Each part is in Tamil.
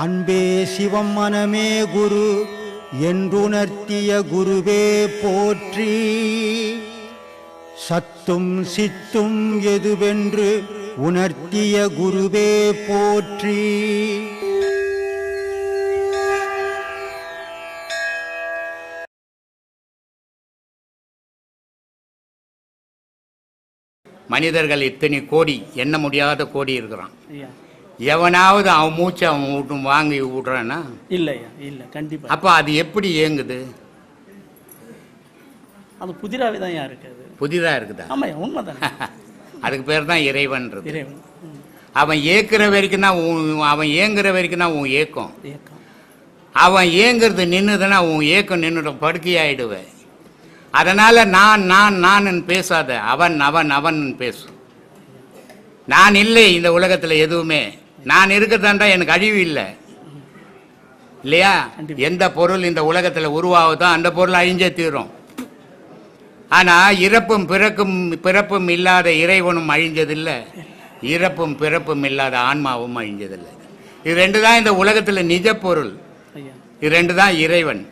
அன்பே சிவம் மனமே குரு என்றுணர்த்திய குருவே போற்றி. சத்தும் சித்தும் எதுவென்று உணர்த்திய குருவே போற்றி. மனிதர்கள் இத்தனை கோடி எண்ண முடியாத கோடி இருக்கிறான். எவனாவது அவன் மூச்சை அவன் விட்டு வாங்கி விட்றான்னா இல்லை ஐயா இல்லை கண்டிப்பா. அப்போ அது எப்படி இயங்குது? அது புதிராவே தான் இருக்குது புதிதாக இருக்குதா? ஆமாய்யா உண்மைதானே. அதுக்கு பேர் தான் இறைவன்றது. இறைவன். அவன் ஏக்குற வரைக்கும் தான் அவன் ஏங்குற வரைக்கும் தான் உன் ஏக்கம் இயக்கம். அவன் ஏங்குறது நின்றுதுன்னா உன் ஏக்கம் நின்றுடும் படுக்கையாயிடுவேன் அதனால் நான் நான் நான் பேசாத அவன் அவன் அவன் பேசு நான் இல்லை இந்த உலகத்தில் எதுவுமே. நான் இருக்கத்தாண்டா எனக்கு அழிவு இல்லை. இல்லையா. எந்த பொருள் இந்த உலகத்தில் உருவாகுதோ அந்த பொருள் அழிஞ்சே தீரும். ஆனால் இறப்பும் பிறக்கும் பிறப்பும் இல்லாத இறைவனும் அழிஞ்சதில்லை. இறப்பும் பிறப்பும் இல்லாத ஆன்மாவும் அழிஞ்சதில்லை. இது ரெண்டு தான் இந்த உலகத்தில் நிஜ பொருள். இது ரெண்டு தான் இறைவன்.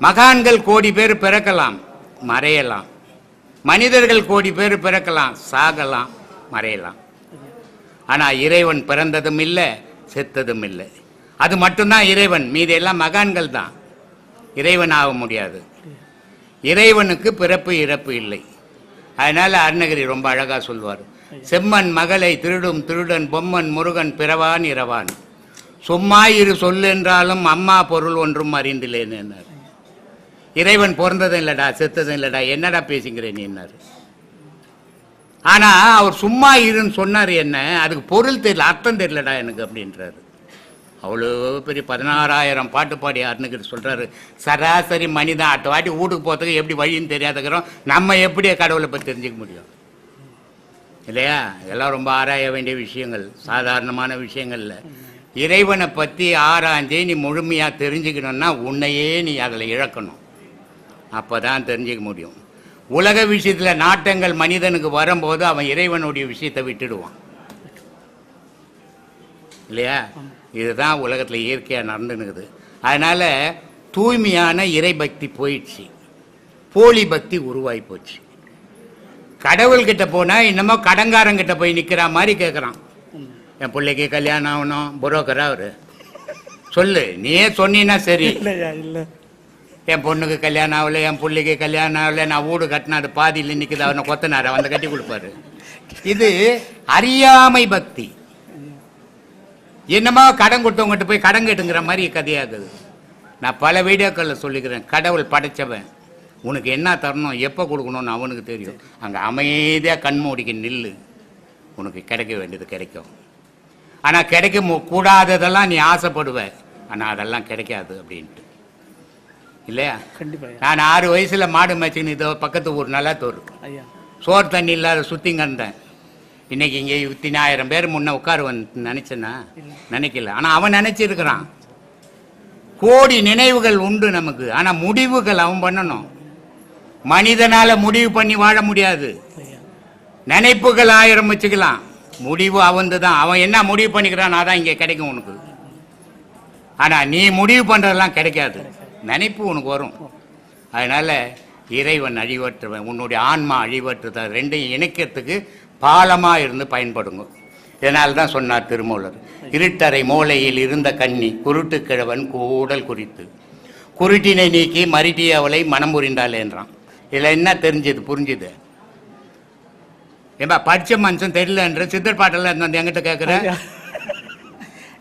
மகான்கள் கோடி பேர் பிறக்கலாம் மறையலாம். மனிதர்கள் கோடி பேர் பிறக்கலாம் சாகலாம் மறையலாம். ஆனால் இறைவன் பிறந்ததும் இல்லை செத்ததும் இல்லை. அது மட்டும்தான் இறைவன். மீதி எல்லாம் மகான்கள் தான். இறைவன் ஆக முடியாது. இறைவனுக்கு பிறப்பு இறப்பு இல்லை. அதனால் அருணகிரி ரொம்ப அழகாக சொல்வார். செம்மன் மகளை திருடும் திருடன் பொம்மன் முருகன் பிறவான் இரவான். சும்மா இரு சொல்லென்றாலும் அம்மா பொருள் ஒன்றும் அறிந்திலேன் என்னார். இறைவன் பிறந்ததும் இல்லைடா செத்ததும் இல்லைடா என்னடா பேசுகிறேன் என்னார். ஆனா அவர் சும்மா இருன்னு சொன்னார் என்ன? அதுக்கு பொருள் தெரியல அர்த்தம் தெரியலடா எனக்கு அப்படின்றாரு. அவ்வளோ பெரிய பதினாறாயிரம் பாட்டு பாடி அருணுகிட்டு சொல்றாரு சராசரி மனிதன் அடுத்த வாட்டி வீட்டுக்கு போகிறதுக்கு எப்படி வழின்னு தெரியாதுக்கிறோம். நம்ம எப்படி கடவுளை பற்றி தெரிஞ்சுக்க முடியும்? இல்லையா? இதெல்லாம் ரொம்ப ஆராய வேண்டிய விஷயங்கள் சாதாரணமான விஷயங்கள்ல. இறைவனை பற்றி ஆராய்ஞ்சு நீ முழுமையாக தெரிஞ்சுக்கணும்னா உன்னையே நீ அதில் இழக்கணும். அப்போ தான் தெரிஞ்சுக்க முடியும். உலக விஷயத்தில் நாட்டங்கள் மனிதனுக்கு வரும்போது அவன் இறைவனுடைய விஷயத்தை விட்டுடுவான். இல்லையா? இதுதான் உலகத்தில் இயற்கையாக நடந்துனுக்குது. அதனால் தூய்மையான இறை பக்தி போயிடுச்சு. போலி பக்தி உருவாகி போச்சு. கடவுள்கிட்ட போனால் என்னமோ கடங்காரங்கிட்ட போய் நிற்கிற மாதிரி கேட்குறான் என் பிள்ளைக்கு கல்யாணம் ஆகணும் புரோக்கரா அவரு. சொல்லு நீயே சொன்னீன்னா சரி. இல்லை. என் பொண்ணுக்கு கல்யாணம் ஆகல என் பிள்ளைக்கு கல்யாணம் ஆகல நான் வீடு கட்டினா அது பாதியில் நிற்குது அவனை கொத்தனார? வந்து கட்டி கொடுப்பாரு. இது அறியாமை பக்தி. என்னமோ கடன் கொடுத்தவங்ககிட்ட போய் கடன் கேட்டுங்கிற மாதிரி கதையாகுது. நான் பல வீடியோக்களில் சொல்லிக்கிறேன் கடவுள் படைச்சவன். உனக்கு என்ன தரணும் எப்போ கொடுக்கணும்னு அவனுக்கு தெரியும். அங்கே அமைதியாக கண்மூடிக்கு நில்லு. உனக்கு கிடைக்க வேண்டியது கிடைக்கும். ஆனால் கிடைக்க மு- கூடாததெல்லாம் நீ ஆசைப்படுவ. ஆனால் அதெல்லாம் கிடைக்காது அப்படின்ட்டு. இல்லையா? கண்டிப்பா ஐயா. நான் ஆறு வயசுல மாடு மேய்ச்சின்னு இதோ பக்கத்து ஊர் நல்லாத்தூர் ஐயா. சோறு தண்ணி இல்லாத சுத்தி கண்டேன் இன்னைக்கு இங்கே இத்தனாயிரம் பேர் முன்ன உட்காருவன் நினைச்சேனா நினைக்கல. ஆனா அவன் நினைச்சிருக்கிறான். கோடி நினைவுகள் உண்டு நமக்கு. ஆனா முடிவுகள் அவன் பண்ணணும். மனிதனால முடிவு பண்ணி வாழ முடியாது. நினைப்புகள் ஆயிரம் வச்சுக்கலாம். முடிவு அவந்து தான் அவன் என்ன முடிவு பண்ணிக்கிறான் அதான் இங்கே கிடைக்கும் உனக்கு. ஆனா நீ முடிவு பண்றதெல்லாம் கிடைக்காது. நினைப்பு உனக்கு வரும். அதனால் இறைவன் அழிவற்றவன் உன்னுடைய ஆன்மா அழிவற்றுத ரெண்டையும் இணைக்கிறதுக்கு பாலமாக இருந்து பயன்படுங்க இதனால் தான் சொன்னார் திருமூலர். இருட்டறை மூலையில் இருந்த கன்னி குருட்டு கிழவன் கூடல் குறித்து. குருட்டினை நீக்கி மருட்டி அவளை மனம் புரிந்தாளேன்றான் இதில் என்ன தெரிஞ்சது புரிஞ்சுது? ஏம்பா படித்த மனுஷன் தெரியலன்ற சித்தர் பாட்டெல்லாம் வந்து எங்கிட்ட கேட்குற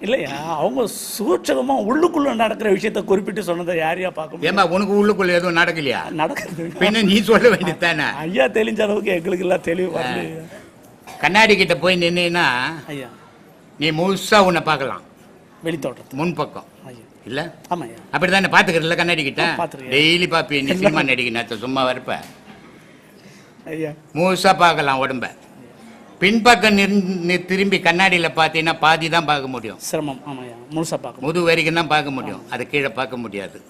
இல்லையா? அவங்க சூட்சகமா உள்ளுக்குள்ள நடக்கிற விஷயத்த குறிப்பிட்டு சொன்னதை யாரையா பார்க்க முடியும்? ஏம்பா உனக்கு உள்ளுக்குள்ள எதுவும் நடக்கலையா? நடக்குது. பின்ன நீ சொல்ல வேண்டியது தானே ஐயா தெளிஞ்ச அளவுக்கு எங்களுக்கு எல்லாம் தெளிவு வரல கண்ணாடி கிட்ட போய் நின்னா ஐயா. நீ முழுசா உன்னை பார்க்கலாம். வெளித்தோட்டத்து முன் பக்கம். ஐயா. இல்ல? ஆமா ஐயா. அப்படித்தானே பாத்துக்கிறல கண்ணாடி கிட்ட. டெய்லி பாப்பி நீ சினிமா நடிக்கணும் சும்மா வரப்ப. ஐயா. முழுசா பார்க்கலாம் உடம்ப. பின்பக்கம் நிறுந்~ நி- திரும்பி கண்ணாடியில பார்த்தீங்கன்னா பாதி தான் பார்க்க முடியும். சிரமம். ஆமாய்யா. முழுசா பார்க்க முது வரைக்கும் தான் பார்க்க முடியும். அது கீழே பார்க்க முடியாது.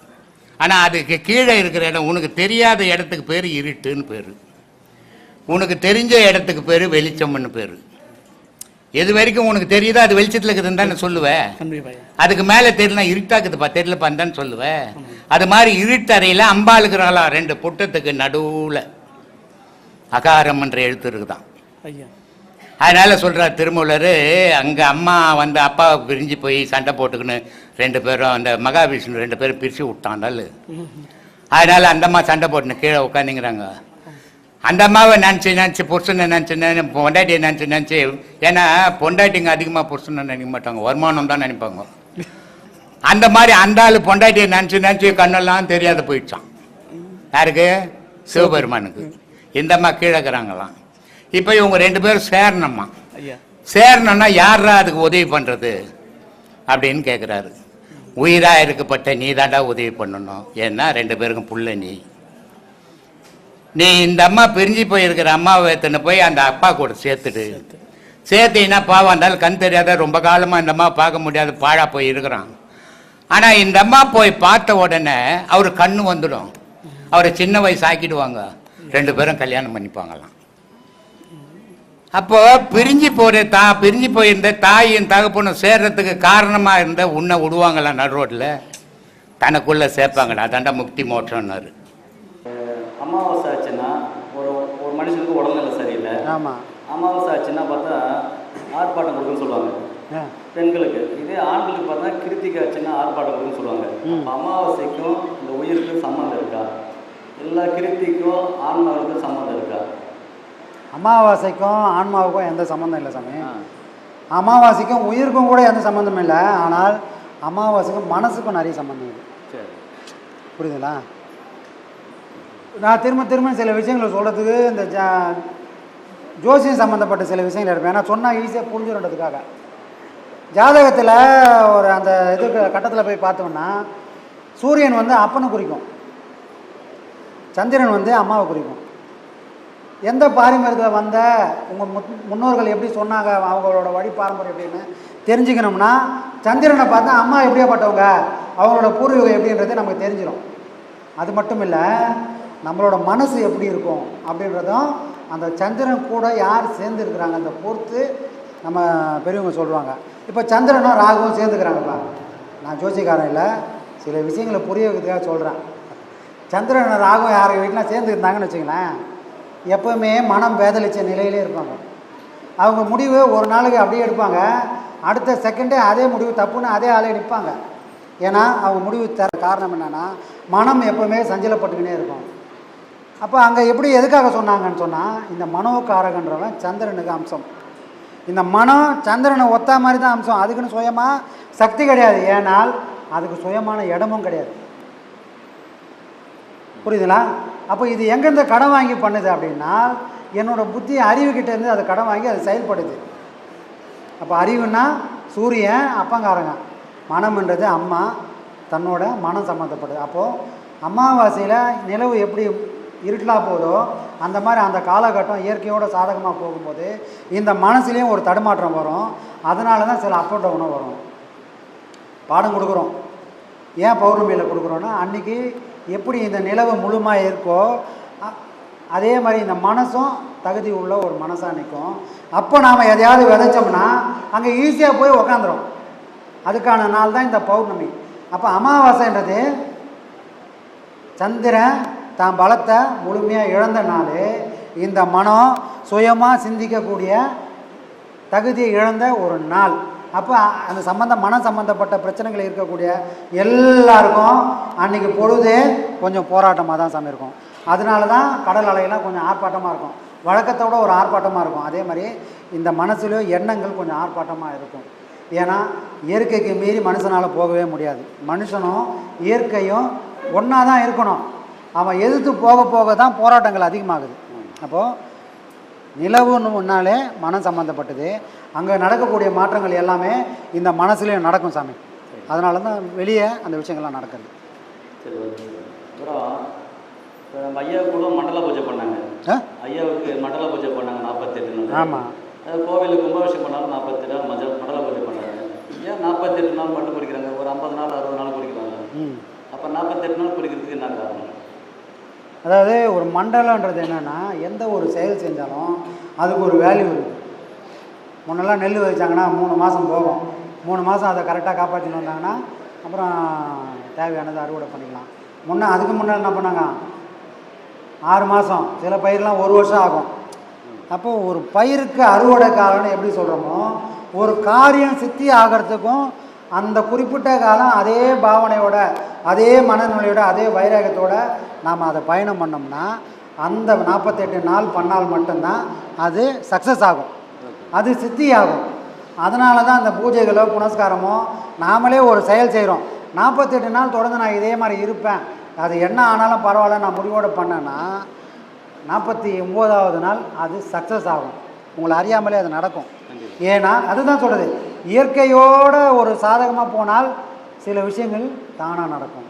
ஆனா அதுக்கு கீழே இருக்கிற இடம் உனக்கு தெரியாத இடத்துக்கு பேர் இருட்டுன்னு பேரு. உனக்கு தெரிஞ்ச இடத்துக்கு பேர் வெளிச்சம்னு பேரு. எது வரைக்கும் உனக்கு தெரியுதோ அது வெளிச்சத்தில் இருக்குதுன்னு தானே சொல்லுவேன் கண்டிப்பா ஐயா. அதுக்கு மேலே தெரியல இருட்டாக்குதுப்பா தெரியலப்பா தான் சொல்லுவேன் அது மாதிரி இருட்டறையில் அம்பாளுக்குறாளா ரெண்டு புட்டத்துக்கு நடுவில். அகாரம் என்ற எழுத்து இருக்குதான். ஐயா. அதனால் சொல்கிறார் திருமூலர் அங்கே அம்மா வந்து அப்பாவை பிரிஞ்சு போய் சண்டை போட்டுக்கின்னு ரெண்டு பேரும் அந்த மகாவிஷ்ணு ரெண்டு பேரும் பிரிச்சு விட்டாண்டல் அதனால் அந்த அம்மா சண்டை போட்டுன்னு கீழே உட்காந்துங்கிறாங்க அந்த அம்மாவை நினச்சி நினச்சி புருஷனை நினச்சி நினை பொண்டாட்டியை நினச்சி நினச்சி ஏன்னா பொண்டாட்டிங்க அதிகமாக புருஷனை நினைக்க மாட்டாங்க வருமானம் தான் நினைப்பாங்க. அந்த மாதிரி அந்த ஆள் பொண்டாட்டியை நினச்சி நினச்சி கண்ணெல்லாம் தெரியாத போயிடுச்சான் யாருக்கு? சிவபெருமானுக்கு. இந்த அம்மா கீழே இருக்கிறாங்களாம். இப்போ இவங்க ரெண்டு பேரும் சேரணும்மா. சேரணும்னா யாரா அதுக்கு உதவி பண்ணுறது அப்படின்னு கேட்குறாரு உயிராக இருக்கப்பட்ட நீ தாண்டா உதவி பண்ணணும். ஏன்னா ரெண்டு பேருக்கும் புள்ள நீ. நீ இந்த அம்மா பிரிஞ்சு போயிருக்கிற அம்மாவை எடுத்துன்னு போய் அந்த அப்பா கூட சேர்த்துடு. சேர்த்தீங்கன்னா பாவம் இருந்தாலும் கண் தெரியாத ரொம்ப காலமாக இந்த அம்மா பார்க்க முடியாத பாழா போய் இருக்கிறான். ஆனால் இந்த அம்மா போய் பார்த்த உடனே அவர் கண்ணு வந்துடும். அவரை சின்ன வயசு ஆக்கிடுவாங்க. ரெண்டு பேரும் கல்யாணம் பண்ணிப்பாங்களாம். அப்போ பிரிஞ்சு போற தா பிரிஞ்சு போயிருந்த தாயும் தகப்பனும் சேர்றதுக்கு காரணமா இருந்த உன்னை விடுவாங்களா நடு ரோட்ல? தனக்குள்ள சேர்ப்பாங்கடா அதாண்டா முக்தி மோட்சம்னாரு. அமாவாசை ஆச்சுன்னா ஒரு ஒரு மனுஷனுக்கு உடல்நிலை சரியில்லை. ஆமாம் அமாவாசை ஆச்சுன்னா பார்த்தா ஆர்ப்பாட்டம் கொடுக்குன்னு சொல்லுவாங்க. பெண்களுக்கு. இதே ஆண்களுக்கு பார்த்தா கிருத்திகை ஆச்சுன்னா ஆர்ப்பாட்டம் கொடுக்குன்னு சொல்லுவாங்க. அமாவாசைக்கும் இந்த உயிருக்கும் சம்மந்தம் இருக்கா? எல்லா கிருத்திக்கும் ஆன்மாவுக்கும் சம்மந்தம் இருக்கா? அமாவாசைக்கும் ஆன்மாவுக்கும் எந்த சம்மந்தம் இல்லை சாமி. அமாவாசைக்கும் உயிருக்கும் கூட எந்த சம்மந்தமும் இல்லை. ஆனால் அமாவாசைக்கும் மனசுக்கும் நிறைய சம்மந்தம் இருக்குது சரி. புரியுதுங்களா? நான் திரும்ப திரும்ப சில விஷயங்களை சொல்கிறதுக்கு இந்த ஜா ஜோசியம் சம்மந்தப்பட்ட சில விஷயங்கள் எடுப்பேன். ஏன்னா சொன்னால் ஈஸியாக புரிஞ்சிடுறதுக்காக ஜாதகத்தில் ஒரு அந்த இது கட்டத்தில் போய் பார்த்தோம்னா சூரியன் வந்து அப்பனை குறிக்கும். சந்திரன் வந்து அம்மாவை குறிக்கும். எந்த பாரம்பரியத்தில் வந்த உங்கள் முன்னோர்கள் எப்படி சொன்னாங்க அவங்களோட வழி பாரம்பரியம் எப்படின்னு தெரிஞ்சுக்கணும்னா சந்திரனை பார்த்தா அம்மா எப்படியாப்பட்டவங்க அவங்களோட பூர்வீகம் எப்படின்றது நமக்கு தெரிஞ்சிடும் அது மட்டும் இல்லை நம்மளோட மனசு எப்படி இருக்கும் அப்படின்றதும் அந்த சந்திரன் கூட யார் சேர்ந்துருக்குறாங்க அந்த பொறுத்து நம்ம பெரியவங்க சொல்லுவாங்க. இப்போ சந்திரனும் ராகுவும் சேர்ந்துக்கிறாங்கப்பா நான் ஜோசிக்காரன் இல்லை சில விஷயங்களை புரிய வைக்கிறதுக்காக சொல்கிறேன் சந்திரன் ராகுவும் யார் வீட்டில் சேர்ந்துருந்தாங்கன்னு வச்சுங்களேன் எப்போவுமே மனம் வேதளிச்ச நிலையிலே இருப்பாங்க. அவங்க முடிவு ஒரு நாளைக்கு அப்படியே எடுப்பாங்க. அடுத்த செகண்டே அதே முடிவு தப்புன்னு அதே ஆளே நிற்பாங்க ஏன்னா அவங்க முடிவு தர காரணம் என்னென்னா மனம் எப்போவுமே சஞ்சலப்பட்டுக்கினே இருக்கும். அப்போ அங்கே எப்படி எதுக்காக சொன்னாங்கன்னு சொன்னால் இந்த மனோகாரகன்றவன் சந்திரனுக்கு அம்சம். இந்த மனம் சந்திரனை ஒத்தா மாதிரி தான் அம்சம். அதுக்குன்னு சுயமாக சக்தி கிடையாது. ஏனால் அதுக்கு சுயமான இடமும் கிடையாது. புரியுதுங்களா அப்போ இது எங்கேருந்து கடன் வாங்கி பண்ணுது அப்படின்னா என்னோடய புத்தி அறிவுக்கிட்டேருந்து அதை கடன் வாங்கி அது செயல்படுது. அப்போ அறிவுன்னா சூரியன் அப்பங்காரங்க. மனம்ன்றது அம்மா தன்னோட மனம் சம்மந்தப்படுது அப்போது அமாவாசையில் நிலவு எப்படி இருட்டலாக போதோ அந்த மாதிரி அந்த காலகட்டம் இயற்கையோட சாதகமாக போகும்போது இந்த மனசுலேயும் ஒரு தடுமாற்றம் வரும். அதனால தான் சில அப் டவுனும் வரும். பாடம் கொடுக்குறோம். ஏன் பௌர்ணமியில் கொடுக்குறோன்னா அன்றைக்கி எப்படி இந்த நிலவு முழுமாக இருக்கோ அதே மாதிரி இந்த மனசும் தகுதி உள்ள ஒரு மனசாக நிற்கும் அப்போ நாம் எதையாவது விதைச்சோம்னா அங்கே ஈஸியாக போய் உக்காந்துரும். அதுக்கான நாள் தான் இந்த பௌர்ணமி. அப்போ அமாவாசைன்றது சந்திரன் தான் பலத்தை முழுமையாக இழந்த நாள். இந்த மனம் சுயமாக சிந்திக்கக்கூடிய தகுதியை இழந்த ஒரு நாள். அப்போ அந்த சம்மந்தம் மன சம்மந்தப்பட்ட பிரச்சனைகள் இருக்கக்கூடிய எல்லாருக்கும் அன்னைக்கு பொழுதே கொஞ்சம் போராட்டமாக தான் சாமி இருக்கும். அதனால தான் கடல் அலையெல்லாம் கொஞ்சம் ஆர்ப்பாட்டமாக இருக்கும். வழக்கத்தோட ஒரு ஆர்ப்பாட்டமாக இருக்கும். அதே மாதிரி இந்த மனசுலேயோ எண்ணங்கள் கொஞ்சம் ஆர்ப்பாட்டமாக இருக்கும். ஏன்னா இயற்கைக்கு மீறி மனுஷனால் போகவே முடியாது. மனுஷனும் இயற்கையும் ஒன்றா தான் இருக்கணும். அவன் எதிர்த்து போக போக தான் போராட்டங்கள் அதிகமாகுது. அப்போது நிலவுன்னு முன்னாலே மனம் சம்மந்தப்பட்டது அங்கே நடக்கக்கூடிய மாற்றங்கள் எல்லாமே இந்த மனசுலேயும் நடக்கும் சாமி. அதனால தான் வெளியே அந்த விஷயங்கள்லாம் நடக்குது. சரி அப்புறம் இப்போ நம்ம ஐயா கூட மண்டல பூஜை பண்ணாங்க. ஐயாவுக்கு மண்டல பூஜை பண்ணாங்க நாற்பத்தெட்டு நாள் ஆமாம் கோவிலில் கும்பாபிஷேகம் பண்ணாலும் நாற்பத்தெட்டு நாள் மஞ்சள் மண்டல பூஜை பண்ணாங்க. ஏன் நாற்பத்தெட்டு நாள் மட்டும் குடிக்கிறாங்க ஒரு ஐம்பது நாள் அறுபது நாள் குடிக்கிறாங்க ம். அப்போ நாற்பத்தெட்டு நாள் குடிக்கிறதுக்கு என்ன காரணம்? அதாவது ஒரு மண்டலன்றது என்னென்னா எந்த ஒரு செயல் செஞ்சாலும் அதுக்கு ஒரு வேல்யூ இருக்குது முன்னெல்லாம் நெல் வச்சாங்கன்னா மூணு மாதம் போகும். மூணு மாதம் அதை கரெக்டாக காப்பாற்றின்னு வந்தாங்கன்னா அப்புறம் தேவையானதை அறுவடை பண்ணிக்கலாம். முன்னே அதுக்கு முன்னாடி என்ன பண்ணாங்க? ஆறு மாதம் சில பயிரெலாம் ஒரு வருஷம் ஆகும். அப்போ ஒரு பயிருக்கு அறுவடை காலம்னு எப்படி சொல்கிறோமோ ஒரு காரியம் சித்தி ஆகிறதுக்கும் அந்த குறிப்பிட்ட காலம் அதே பாவனையோட அதே மனநிலையோட அதே வைராகத்தோட நாம் அதை பயணம் பண்ணோம்னா அந்த நாற்பத்தெட்டு நாள் பண்ணால் மட்டும்தான் அது சக்ஸஸ் ஆகும். அது சித்தி ஆகும் அதனால தான் அந்த பூஜைகளோ புனஸ்காரமோ நாமளே ஒரு செயல் செய்கிறோம் நாற்பத்தெட்டு நாள் தொடர்ந்து நான் இதே மாதிரி இருப்பேன். அது என்ன ஆனாலும் பரவாயில்ல நான் முடிவோடு பண்ணேன்னா நாற்பத்தி ஒம்போதாவது நாள் அது சக்ஸஸ் ஆகும். உங்களை அறியாமலே அது நடக்கும். ஏன்னா அதுதான் சொல்கிறது இயற்கையோட ஒரு சாதகமாக போனால் சில விஷயங்கள் தானாக நடக்கும்.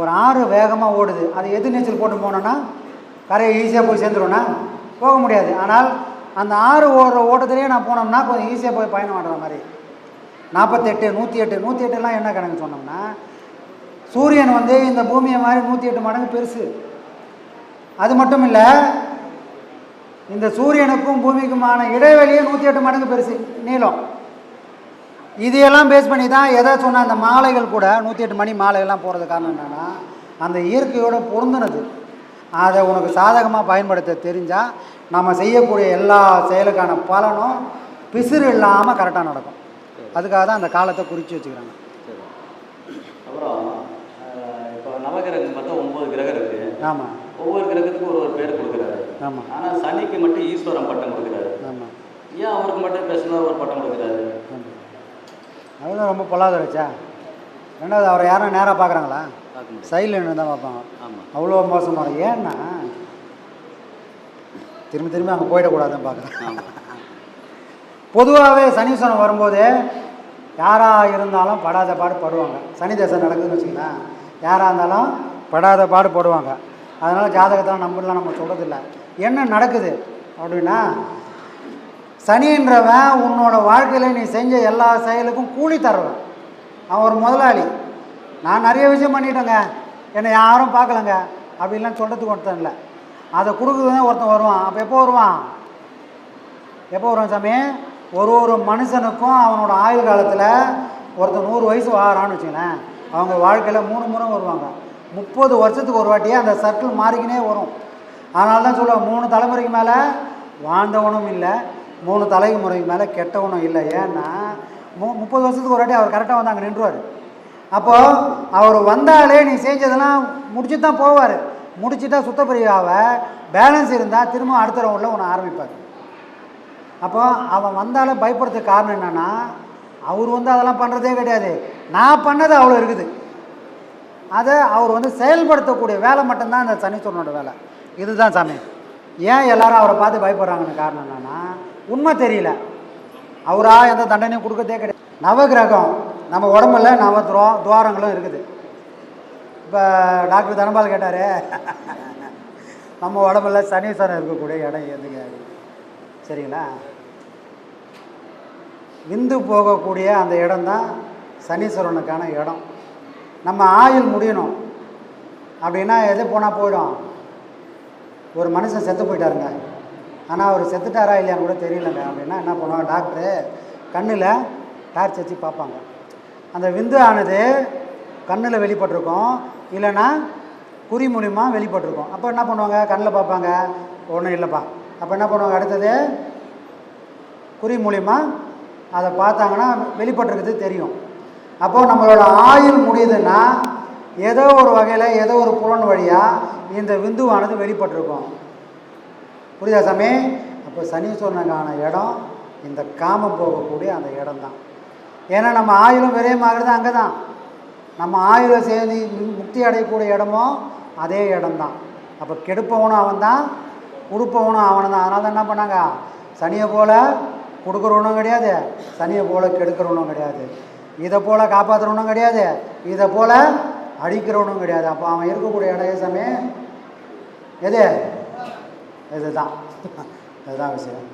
ஒரு ஆறு வேகமாக ஓடுது. அது எது நீச்சல் போட்டு போனோன்னா கரையை ஈஸியாக போய் சேர்ந்துருவோன்னா போக முடியாது. ஆனால் அந்த ஆறு ஓடுற ஓட்டத்திலேயே நான் போனோம்னா கொஞ்சம் ஈஸியாக போய் பயணம் பண்ணுற மாதிரி. நாற்பத்தெட்டு நூற்றி எட்டு நூற்றி எட்டுலாம் என்ன கணக்கு சொன்னோம்னா சூரியன் வந்து இந்த பூமியை மாதிரி நூற்றி எட்டு மடங்கு பெருசு. அது மட்டும் இல்லை இந்த சூரியனுக்கும் பூமிக்குமான இடைவெளியே நூற்றி எட்டு மடங்கு பெருசு நீளம். இதையெல்லாம் பேஸ் பண்ணி தான் எதை சொன்ன அந்த மாலைகள் கூட நூற்றி எட்டு மணி மாலைகள்லாம் போகிறது காரணம் என்னென்னா அந்த இயற்கையோட பொருந்தினது. அதை உனக்கு சாதகமாக பயன்படுத்த தெரிஞ்சால் நம்ம செய்யக்கூடிய எல்லா செயலுக்கான பலனும் பிசிறு இல்லாமல் கரெக்டாக நடக்கும். அதுக்காக தான் அந்த காலத்தை குறித்து வச்சுக்கிறாங்க. சரி அப்புறம் இப்போ நவகிரகம் பார்த்தா ஒம்பது கிரகம் இருக்கு. ஆமாம் ஒவ்வொரு கிரகத்துக்கும் ஒரு ஒரு பேர் கொடுக்குறாரு. ஆமாம் ஆனால் சனிக்கு மட்டும் ஈஸ்வரன் பட்டம் கொடுக்குறாரு. ஆமாம் ஏன் அவருக்கு மட்டும் ஸ்பெஷலாக ஒரு பட்டம் கொடுக்குறாரு? அதுதான் ரொம்ப பொல்லாதவச்சா ரெண்டாவது அவரை யாரும் நேராக பார்க்குறாங்களா? சைடில் நின்று தான் பார்ப்பாங்க. அவ்வளோ மோசமான ஏன்னா திரும்ப திரும்ப அங்கே போயிடக்கூடாதுன்னு பார்க்குறேன் பொதுவாகவே சனீஸ்வரன் வரும்போது யாராக இருந்தாலும் படாத பாடு படுவாங்க. சனி தசை நடக்குதுன்னு வச்சுங்களேன் யாராக இருந்தாலும் படாத பாடு படுவாங்க. அதனால் ஜாதகத்தெல்லாம் நம்பலாம் நம்ம சொல்கிறதில்ல என்ன நடக்குது? அப்படின்னா சனின்றவன் உன்னோட வாழ்க்கையில் நீ செஞ்ச எல்லா செயலுக்கும் கூலி தர்றவன். அவன் ஒரு முதலாளி. நான் நிறைய விஷயம் பண்ணிட்டேங்க. என்னை யாரும் பார்க்கலங்க. அப்படின்லாம் சொல்கிறதுக்கு ஒருத்தன் இல்லை. அதை கொடுக்குறதுதான் ஒருத்தன் வருவான். அப்போ எப்போ வருவான்? எப்போ வருவான் சாமி? ஒரு ஒரு மனுஷனுக்கும் அவனோட ஆயுள் காலத்தில் ஒருத்தன் நூறு வயசு வாரான்னு வச்சுக்கலேன் அவங்க வாழ்க்கையில் மூணு முறை வருவாங்க. முப்பது வருஷத்துக்கு ஒரு வாட்டியே அந்த சர்க்கிள் மாறிக்கினே வரும். அதனால தான் சொல்லுவேன் மூணு தலைமுறைக்கு மேலே வாழ்ந்தவனும் இல்லை மூணு தலைமுறைக்கு மேலே கெட்டவனும் இல்லை. ஏன்னா மு முப்பது வருஷத்துக்கு ஒரு வாட்டி அவர் கரெக்டாக வந்து அங்கே நின்றுவார். அப்போது அவர் வந்தாலே நீ செஞ்சதெல்லாம் முடிச்சு தான் போவார். முடிச்சுட்டா சுத்தப்பிரியாவை பேலன்ஸ் இருந்தால் திரும்ப அடுத்த ரவுண்டில் உன்னை ஆரம்பிப்பார். அப்போ அவன் வந்தாலே பயப்படுறதுக்கு காரணம் என்னென்னா அவர் வந்து அதெல்லாம் பண்ணுறதே கிடையாது. நான் பண்ணது அவ்வளோ இருக்குது. அதை அவர் வந்து செயல்படுத்தக்கூடிய வேலை மட்டும்தான் அந்த சனீஸ்வரனோட வேலை. இதுதான் சாமி. ஏன் எல்லாரும் அவரை பார்த்து பயப்படுறாங்கன்னு காரணம் என்னென்னா உண்மை தெரியல. அவராக எந்த தண்டனையும் கொடுக்கறதே கிடையாது. நவகிரகம் நம்ம உடம்புல நவ துரோ துவாரங்களும் இருக்குது. இப்போ டாக்டர் தனபால் கேட்டார் நம்ம உடம்புல சனீஸ்வரன் இருக்கக்கூடிய இடம் எதுங்க? சரிங்களா? இந்து போகக்கூடிய அந்த இடம்தான் சனீஸ்வரனுக்கான இடம். நம்ம ஆயுள் முடியணும். அப்படின்னா எது போனால் போயிடும்? ஒரு மனுஷன் செத்து போயிட்டாருங்க. ஆனால் அவர் செத்துட்டாரா இல்லையான்னு கூட தெரியலங்க. அப்படின்னா என்ன பண்ணுவாங்க டாக்டரு கண்ணில் டார்ச் வச்சு பார்ப்பாங்க. அந்த விந்து ஆனது கண்ணில் வெளிப்பட்டிருக்கும் இல்லைன்னா குறி மூலிமா வெளிப்பட்டிருக்கும். அப்போ என்ன பண்ணுவாங்க கண்ணில் பார்ப்பாங்க ஒன்றும் இல்லைப்பா. அப்போ என்ன பண்ணுவாங்க அடுத்தது குறி மூலிமா அதை பார்த்தாங்கன்னா வெளிப்பட்டிருக்கிறது தெரியும். அப்போது நம்மளோட ஆயுள் முடியுதுன்னா ஏதோ ஒரு வகையில் ஏதோ ஒரு புலன் வழியாக இந்த விந்துவானது வெளிப்பட்டிருக்கும். புரியுதா சாமி? அப்போ சனீஸ்வரனுக்கான இடம் இந்த காமம் போகக்கூடிய அந்த இடம் தான் ஏன்னா நம்ம ஆயுளும் விரயமாகிறது அங்கே தான் நம்ம ஆயுளை சேர்ந்து முக்தி அடையக்கூடிய இடமோ அதே இடம்தான். அப்போ கெடுப்பவனும் அவன் தான் கொடுப்பவனும் அவனை தான் அதனால தான் என்ன பண்ணாங்க? சனியை போல் கொடுக்குறவனும் கிடையாது சனியை போல் கெடுக்கிறவனும் கிடையாது. இதை போல் காப்பாற்றுறவனும் கிடையாது இதை போல் அடிக்கிறவனும் கிடையாது. அப்போ அவன் இருக்கக்கூடிய இடம் சமயம் எது? இதுதான் இதுதான் விஷயம்